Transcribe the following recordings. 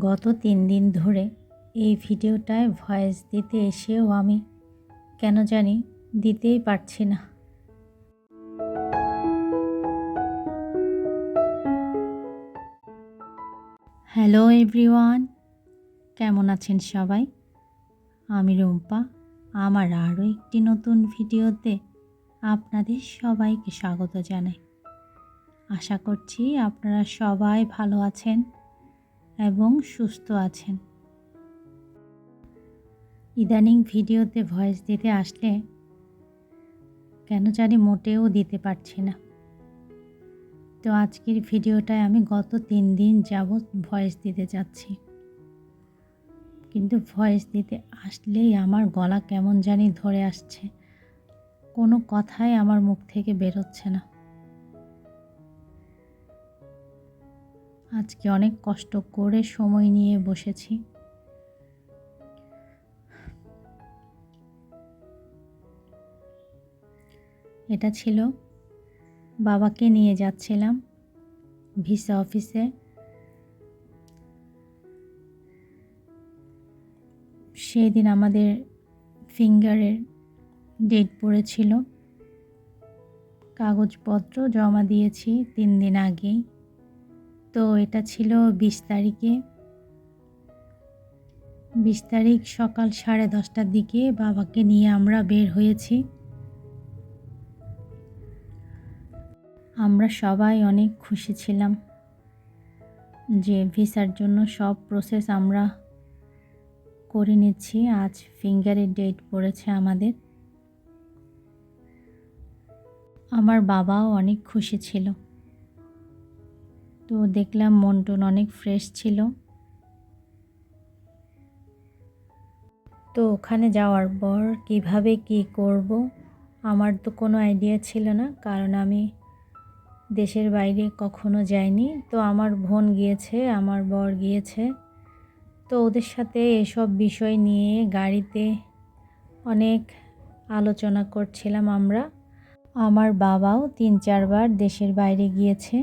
গত তিন দিন ধরে এই ভিডিওটায় ভয়েস দিতে এসেও আমি কেন জানি দিতেই পারছি না। হ্যালো এভরিওয়ান, কেমন আছেন সবাই? আমি রুম্পা, আমার আরও একটি নতুন ভিডিওতে আপনাদের সবাইকে স্বাগত জানাই। আশা করছি আপনারা সবাই ভালো আছেন। এবং সুস্থ আছেন। ইদানিং ভিডিওতে ভয়েস দিতে আসলে কেন জানি মোটেও দিতে পারছি না। তো আজকের ভিডিওটায় আমি গত তিন দিন যাবৎ ভয়েস দিতে যাচ্ছি। কিন্তু ভয়েস দিতে আসলেই আমার গলা কেমন জানি ধরে আসছে। কোনো কথাই আমার মুখ থেকে বেরোচ্ছে না। আজকে অনেক কষ্ট করে সময় নিয়ে বসেছি। এটা ছিল বাবাকে নিয়ে যাচ্ছিলাম ভিসা অফিসে। সেই দিন আমাদের ফিঙ্গারের ডেট পড়েছিল। কাগজপত্র জমা দিয়েছি তিন দিন আগেই। তো এটা ছিল বিশ তারিখে। বিশ তারিখ সকাল সাড়ে দশটার দিকে বাবাকে নিয়ে আমরা বের হয়েছি। আমরা সবাই অনেক খুশি ছিলাম যে ভিসার জন্য সব প্রসেস আমরা করে নিচ্ছি। আজ ফিঙ্গারের ডেট পড়েছে আমাদের। আমার বাবাও অনেক খুশি ছিল। তো দেখলাম মন টন অনেক ফ্রেশ ছিল। তো ওখানে যাওয়ার পর কীভাবে কি করব, আমার তো কোনো আইডিয়া ছিল না, কারণ আমি দেশের বাইরে কখনো যাইনি। তো আমার বোন গিয়েছে, আমার বর গিয়েছে। তো ওদের সাথে এসব বিষয় নিয়ে গাড়িতে অনেক আলোচনা করছিলাম আমরা। আমার বাবাও তিন চারবার দেশের বাইরে গিয়েছে।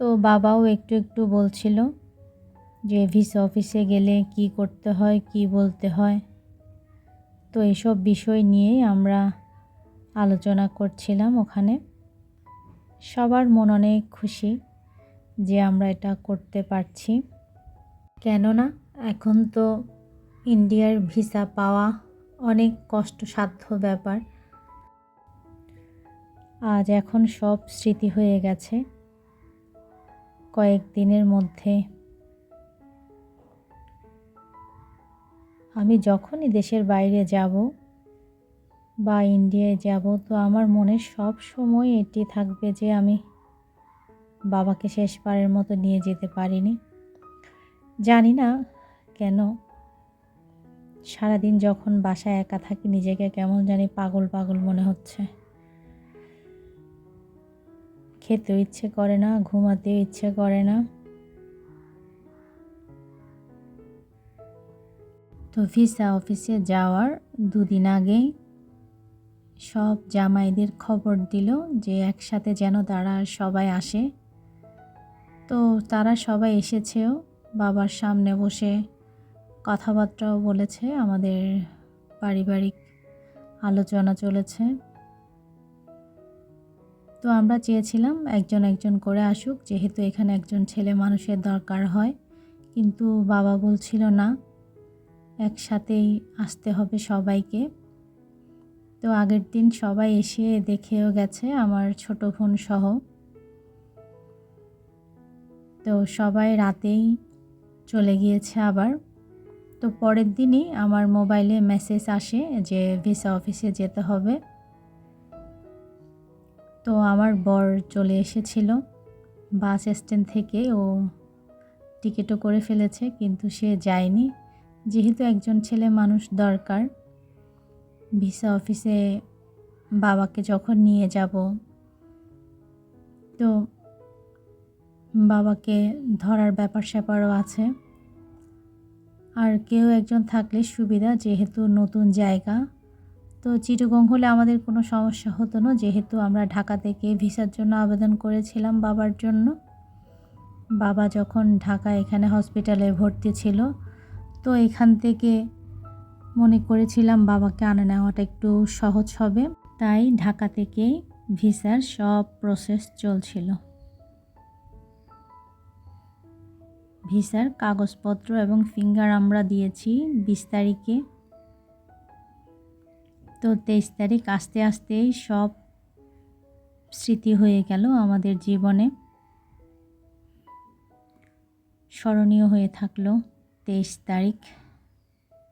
তো বাবাও একটু একটু বলছিল যে ভিসা অফিসে গেলে কি করতে হয়, কি বলতে হয়। তো এসব বিষয় নিয়েই আমরা আলোচনা করছিলাম ওখানে। সবার মন অনেক খুশি যে আমরা এটা করতে পারছি। কেননা এখন তো ইন্ডিয়ার ভিসা পাওয়া অনেক কষ্টসাধ্য ব্যাপার। আজ এখন সব স্মৃতি হয়ে গেছে। কয়েক দিনের মধ্যে। আমি যখনই দেশের বাইরে যাব বা ইন্ডিয়ায় যাব, তো আমার মনে সব সময় এটি থাকবে যে আমি বাবাকে শেষবারের মতো নিয়ে যেতে পারিনি। জানি না কেন, সারাদিন যখন বাসায় একা থাকি, নিজেকে কেমন জানি পাগল পাগল মনে হচ্ছে। খেতেও ইচ্ছে করে না, ঘুমাতেও ইচ্ছে করে না। তো ভিসা অফিসে যাওয়ার দুদিন আগেই সব জামাইদের খবর দিল যে একসাথে যেন তারা সবাই আসে। তো তারা সবাই এসেছেও, বাবার সামনে বসে কথাবার্তাও বলেছে, আমাদের পারিবারিক আলোচনা চলেছে। তো আমরা চেয়েছিলাম একজন একজন করে আসুক, যেহেতু এখানে একজন ছেলে মানুষের দরকার হয়। কিন্তু বাবা বলছিল না, একসাথেই আসতে হবে সবাইকে। তো আগের দিন সবাই এসে দেখেও গেছে, আমার ছোট বোন সহ। তো সবাই রাতেই চলে গিয়েছে আবার। তো পরের দিনই আমার মোবাইলে মেসেজ আসে যে ভিসা অফিসে যেতে হবে। তো আমার বর চলে এসেছিল বাস স্ট্যান্ড থেকে। ও টিকিটও করে ফেলেছে, কিন্তু সে যায়নি। যেহেতু একজন ছেলে মানুষ দরকার, ভিসা অফিসে বাবাকে যখন নিয়ে যাব, তো বাবাকে ধরার ব্যাপার স্যাপারও আছে। আর কেউ একজন থাকলে সুবিধা, যেহেতু নতুন জায়গা তো চিটগং হলে আমাদের কোনো সমস্যা হতো না, যেহেতু আমরা ঢাকা থেকে ভিসার জন্য আবেদন করেছিলাম বাবার জন্য। বাবা যখন ঢাকা এখানে হসপিটালে ভর্তি ছিল, তো এখান থেকে মনে করেছিলাম বাবাকে আনে নেওয়াটা একটু সহজ হবে। তাই ঢাকা থেকেই ভিসার সব প্রসেস চলছিল। ভিসার কাগজপত্র এবং ফিঙ্গার আমরা দিয়েছি বিশ তারিখে। তো তেইশ তারিখ আস্তে আস্তেই সব স্মৃতি হয়ে গেল আমাদের জীবনে। স্মরণীয় হয়ে থাকল তেইশ তারিখ,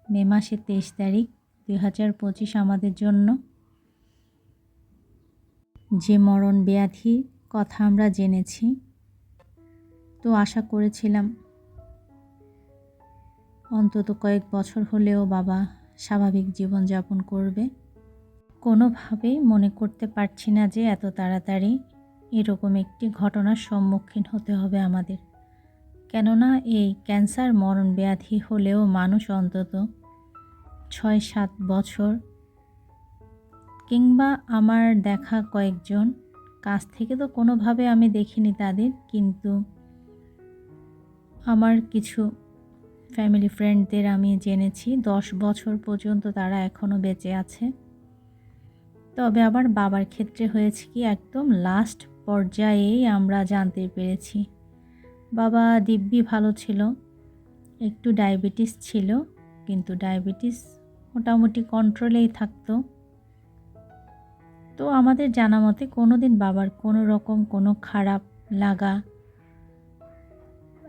মে মাসের তেইশ তারিখ দুই হাজার পঁচিশ আমাদের জন্য। যে মরণ ব্যাধি কথা আমরা জেনেছি, তো আশা করেছিলাম অন্তত কয়েক বছর হলেও বাবা স্বাভাবিক জীবনযাপন করবে। কোনোভাবেই মনে করতে পারছি না যে এত তাড়াতাড়ি এরকম একটি ঘটনার সম্মুখীন হতে হবে আমাদের। কেননা এই ক্যান্সার মরণ ব্যাধি হলেও মানুষ অন্তত ছয় সাত বছর কিংবা আমার দেখা কয়েকজন, কাছ থেকে তো কোনোভাবে আমি দেখিনি তাদের, কিন্তু আমার কিছু ফ্যামিলি ফ্রেন্ডদের আমি জেনেছি, দশ বছর পর্যন্ত তারা এখনও বেঁচে আছে। তবে আবার বাবার ক্ষেত্রে হয়েছে কি, একদম লাস্ট পর্যায়েই আমরা জানতে পেরেছি। বাবা দিব্যি ভালো ছিল, একটু ডায়াবেটিস ছিল, কিন্তু ডায়াবেটিস মোটামুটি কন্ট্রোলেই থাকতো। তো আমাদের জানা মতে কোনো দিন বাবার কোনো রকম কোনো খারাপ লাগা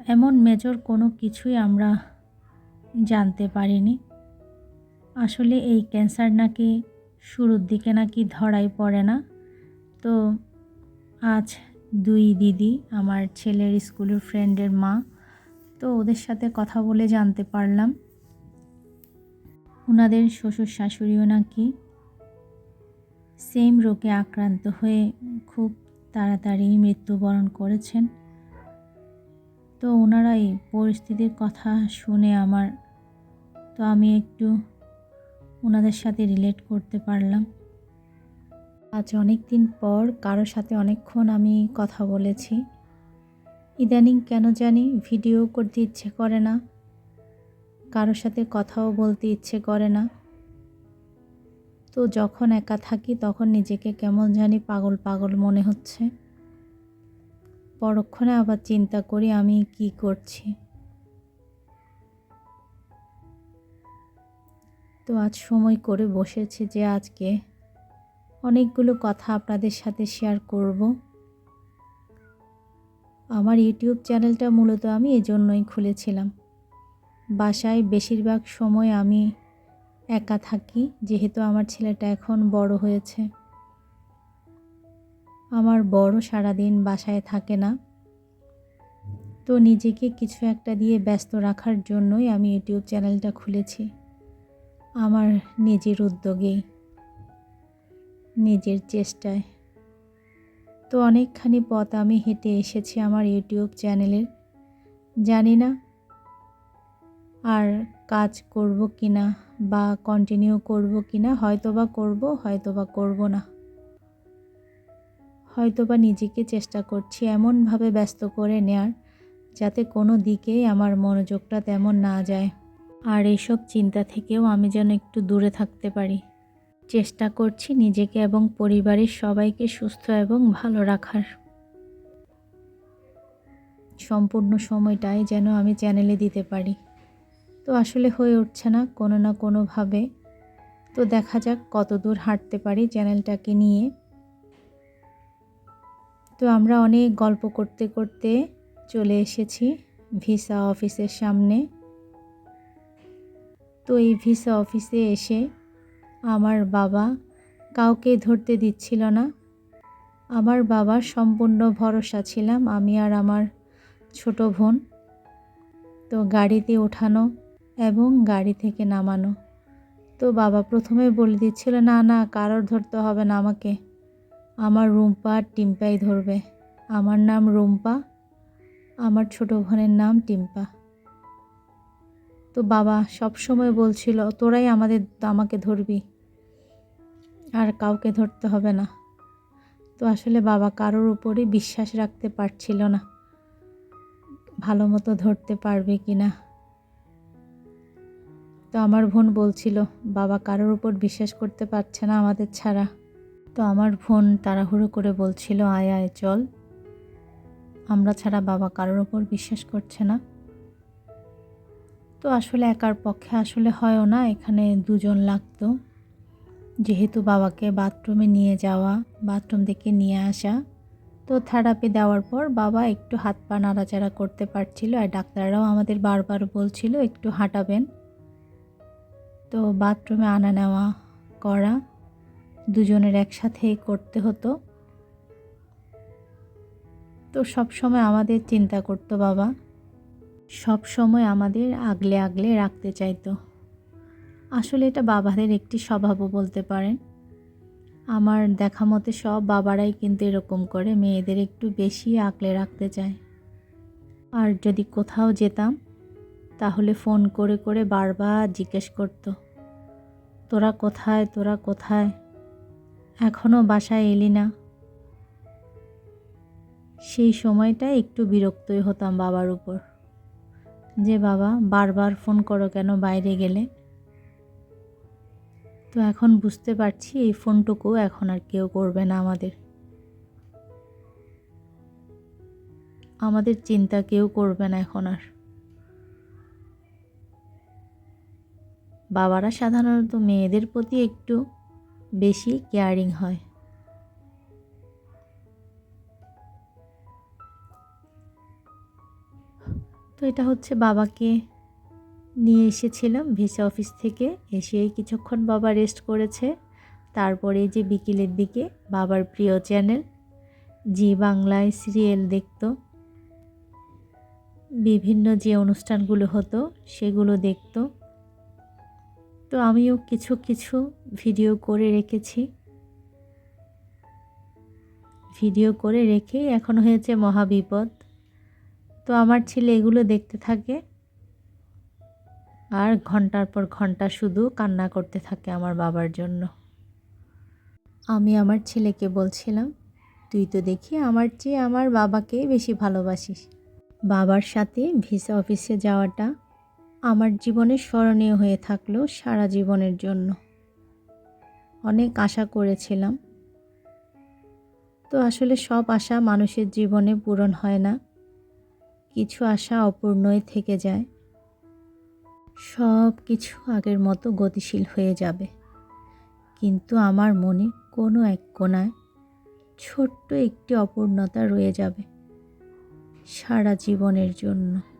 এমন মেজর কোনো কিছুই আমরা জানতে পারিনি। আসলে এই ক্যান্সার নাকি শুরুর দিকে নাকি ধরাই পড়ে না। তো আজ দুই দিদি, আমার ছেলের স্কুলের ফ্রেন্ডের মা, তো ওদের সাথে কথা বলে জানতে পারলাম। ওনাদের শ্বশুর শাশুড়িও নাকি সেম রোগে আক্রান্ত হয়ে খুব তাড়াতাড়ি মৃত্যুবরণ করেছেন। তো ওনারা এই পরিস্থিতির কথা শুনে আমার, তো আমি একটু ওনাদের সাথে রিলেট করতে পারলাম। আজ অনেক দিন পর কারোর সাথে অনেকক্ষণ আমি কথা বলেছি। ইদানিং কেন জানি ভিডিও করতে ইচ্ছে করে না। কারোর সাথে কথাও বলতে ইচ্ছে করে না। তো যখন একা থাকি তখন নিজেকে কেমন জানি পাগল পাগল মনে হচ্ছে। পরক্ষণে আবার চিন্তা করি আমি কি করছি। তো আজ সময় করে বসেছে যে আজকে অনেকগুলো কথা আপনাদের সাথে শেয়ার করব। আমার ইউটিউব চ্যানেলটা মূলত আমি এজন্যই খুলেছিলাম। বাসায় বেশিরভাগ সময় আমি একা থাকি, যেহেতু আমার ছেলেটা এখন বড় হয়েছে। আমার বড় সারাদিন বাসায় থাকে না। তো নিজেকে কিছু একটা দিয়ে ব্যস্ত রাখার জন্যই আমি ইউটিউব চ্যানেলটা খুলেছি। আমার নিজের উদ্যোগেই নিজের চেষ্টায়। তো অনেকখানি পথ আমি হেঁটে এসেছি আমার ইউটিউব চ্যানেলের। জানি না আর কাজ করব কি না বা কন্টিনিউ করব কি না হয়তো বা করব হয়তো বা করব না। হয়তো বা নিজেকে চেষ্টা করছি এমনভাবে ব্যস্ত করে নেয়ার, যাতে কোনো দিকেই আমার মনোযোগটা তেমন না যায়। আর এইসব চিন্তা থেকেও আমি যেন একটু দূরে থাকতে পারি। চেষ্টা করছি নিজেকে এবং পরিবারের সবাইকে সুস্থ এবং ভালো রাখার। সম্পূর্ণ সময়টাই যেন আমি চ্যানেলে দিতে পারি। তো আসলে হয়ে উঠছে না কোনো না কোনোভাবে। তো দেখা যাক কত দূর হাঁটতে পারি চ্যানেলটাকে নিয়ে। তো আমরা অনেক গল্প করতে করতে চলে এসেছি ভিসা অফিসের সামনে। তো এই ভিসা অফিসে এসে আমার বাবা কাউকে ধরতে দিচ্ছিল না। আমার বাবার সম্পূর্ণ ভরসা ছিলাম আমি আর আমার ছোট বোন। তো গাড়িতে ওঠানো এবং গাড়ি থেকে নামানো। তো বাবা প্রথমে বলে দিচ্ছিল, না না, কারোর ধরতে হবে না আমাকে। আমার রুম্পা আর টিম্পাই ধরবে। আমার নাম রুম্পা, আমার ছোট বোনের নাম টিম্পা। তো বাবা সব সময় বলছিল, তোরাই আমাদের, আমাকে ধরবি। আর কাউকে ধরতে হবে না। তো আসলে বাবা কারোর উপরই বিশ্বাস রাখতে পারছিল না, ভালো মতো ধরতে পারবে কি না। তো আমার বোন বলছিল, বাবা কারোর উপর বিশ্বাস করতে পারছে না আমাদের ছাড়া। তো আমার বোন তাড়াহুড়ো করে বলছিল, আয় আয়, চল। আমরা ছাড়া বাবা কারোর ওপর বিশ্বাস করছে না। তো আসলে একার পক্ষে আসলে হয়ও না, এখানে দুজন লাগতো। যেহেতু বাবাকে বাথরুমে নিয়ে যাওয়া, বাথরুম থেকে নিয়ে আসা, তো থেরাপি দেওয়ার পর বাবা একটু হাত পা নাড়াচাড়া করতে পারছিল আর ডাক্তাররাও আমাদের বারবার বলছিল, একটু হাঁটাবেন। তো বাথরুমে আনা নেওয়া করা দুজনের একসাথেই করতে হতো। তো সব সময় আমাদের চিন্তা করতো বাবা। সব সময় আমাদের আগলে আগলে রাখতে চাইতো। আসলে এটা বাবাদের একটি স্বভাবও বলতে পারেন। আমার দেখা মতে সব বাবারাই কিন্তু এরকম করে, মেয়েদের একটু বেশি আগলে রাখতে চায়। আর যদি কোথাও যেতাম, তাহলে ফোন করে করে বারবার জিজ্ঞেস করতো, তোরা কোথায়? তোরা কোথায়? এখনও বাসায় এলি না? সেই সময়টা একটু বিরক্তই হতাম বাবার উপর। যে বাবা, বারবার ফোন করো কেন বাইরে গেলে? তো এখন বুঝতে পারছি এই ফোনটুকু এখন আর কেউ করবে না আমাদের। আমাদের চিন্তা কেউ করবে না এখন আর। বাবারা সাধারণত মেয়েদের প্রতি একটু বেশি কেয়ারিং হয়। তো এটা হচ্ছে বাবাকে নিয়ে এসেছিলাম ভিসা অফিস থেকে। এসে কিছুক্ষণ বাবা রেস্ট করেছে। তারপরে যে বিকেলের দিকে বাবার প্রিয় চ্যানেল, জি বাংলায় সিরিয়াল দেখত। বিভিন্ন যে অনুষ্ঠানগুলো হতো সেগুলো দেখত। তো আমিও কিছু কিছু ভিডিও করে রেখেছি। ভিডিও করে রেখে এখন হয়েছে মহাবিপদ। তো আমার ছেলে এগুলো দেখতে থাকে। আর ঘণ্টার পর ঘণ্টা শুধু কান্না করতে থাকে আমার বাবার জন্য। আমি আমার ছেলেকে বলছিলাম, তুই তো দেখি আমার চেয়ে আমার বাবাকেই বেশি ভালোবাসিস। বাবার সাথে ভিসা অফিসে যাওয়াটা আমার জীবনে স্মরণীয় হয়ে থাকল সারা জীবনের জন্য। অনেক আশা করেছিলাম। তো আসলে সব আশা মানুষের জীবনে পূরণ হয় না। কিছু আশা অপূর্ণই থেকে যায়। সব কিছু আগের মতো গতিশীল হয়ে যাবে। কিন্তু আমার মনে কোনো এক কোনায় ছোট্ট একটি অপূর্ণতা রয়ে যাবে সারা জীবনের জন্য।